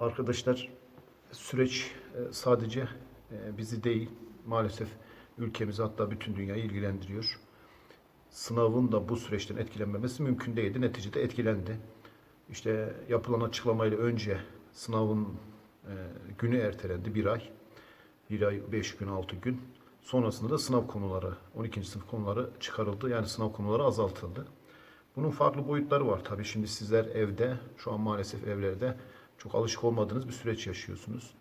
Arkadaşlar süreç e, sadece e, bizi değil maalesef ülkemizi hatta bütün dünyayı ilgilendiriyor. Sınavın da bu süreçten etkilenmemesi mümkün değildi. Neticede etkilendi. İşte yapılan açıklamayla önce sınavın e, günü ertelendi bir ay. Bir ay, beş gün, altı gün. Sonrasında da sınav konuları, 12. sınıf konuları çıkarıldı. Yani sınav konuları azaltıldı. Bunun farklı boyutları var. Tabii şimdi sizler evde, şu an maalesef evlerde çok alışık olmadığınız bir süreç yaşıyorsunuz.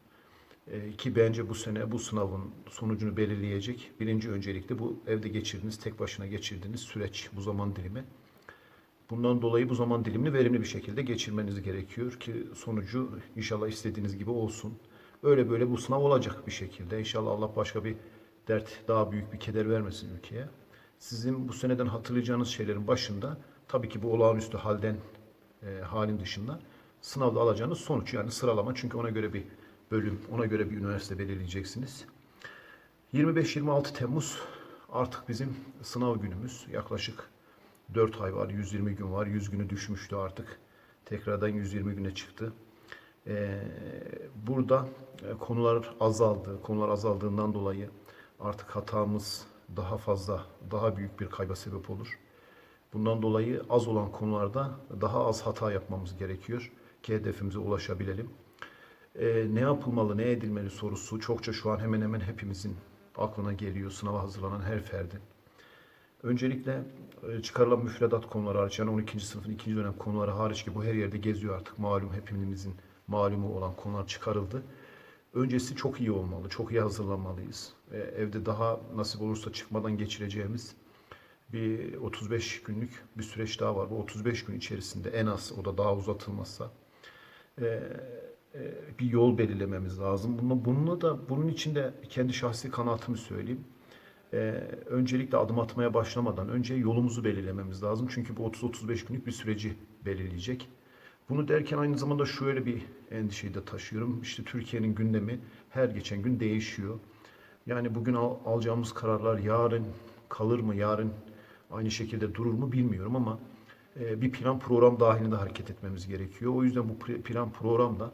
Ee, ki bence bu sene bu sınavın sonucunu belirleyecek. Birinci öncelikle bu evde geçirdiğiniz, tek başına geçirdiğiniz süreç, bu zaman dilimi. Bundan dolayı bu zaman dilimini verimli bir şekilde geçirmeniz gerekiyor ki sonucu inşallah istediğiniz gibi olsun. Öyle böyle bu sınav olacak bir şekilde. İnşallah Allah başka bir dert, daha büyük bir keder vermesin ülkeye. Sizin bu seneden hatırlayacağınız şeylerin başında tabii ki bu olağanüstü halden e, halin dışında sınavda alacağınız sonuç yani sıralama çünkü ona göre bir bölüm, ona göre bir üniversite belirleyeceksiniz. 25-26 Temmuz artık bizim sınav günümüz. Yaklaşık 4 ay var, 120 gün var. 100 günü düşmüştü artık. Tekrardan 120 güne çıktı. Ee, burada e, konular azaldı. Konular azaldığından dolayı artık hatamız daha fazla, daha büyük bir kayba sebep olur. Bundan dolayı az olan konularda daha az hata yapmamız gerekiyor ki hedefimize ulaşabilelim. Ee, ne yapılmalı, ne edilmeli sorusu çokça şu an hemen hemen hepimizin aklına geliyor. Sınava hazırlanan her ferdin. Öncelikle e, çıkarılan müfredat konuları hariç yani 12. sınıfın ikinci dönem konuları hariç ki bu her yerde geziyor artık malum hepimizin malumu olan konular çıkarıldı. Öncesi çok iyi olmalı, çok iyi hazırlanmalıyız. E, evde daha nasip olursa çıkmadan geçireceğimiz bir 35 günlük bir süreç daha var. Bu 35 gün içerisinde en az o da daha uzatılmazsa e, e, bir yol belirlememiz lazım. Bununla, bununla da bunun için de kendi şahsi kanaatimi söyleyeyim. Ee, öncelikle adım atmaya başlamadan önce yolumuzu belirlememiz lazım. Çünkü bu 30-35 günlük bir süreci belirleyecek. Bunu derken aynı zamanda şöyle bir endişeyi de taşıyorum. İşte Türkiye'nin gündemi her geçen gün değişiyor. Yani bugün al- alacağımız kararlar yarın kalır mı, yarın aynı şekilde durur mu bilmiyorum ama bir plan program dahilinde hareket etmemiz gerekiyor. O yüzden bu plan program da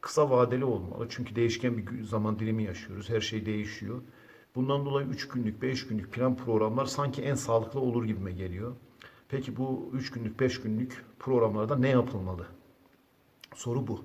kısa vadeli olmalı. Çünkü değişken bir zaman dilimi yaşıyoruz. Her şey değişiyor. Bundan dolayı 3 günlük, 5 günlük plan programlar sanki en sağlıklı olur gibime geliyor. Peki bu 3 günlük, 5 günlük programlarda ne yapılmalı? Soru bu.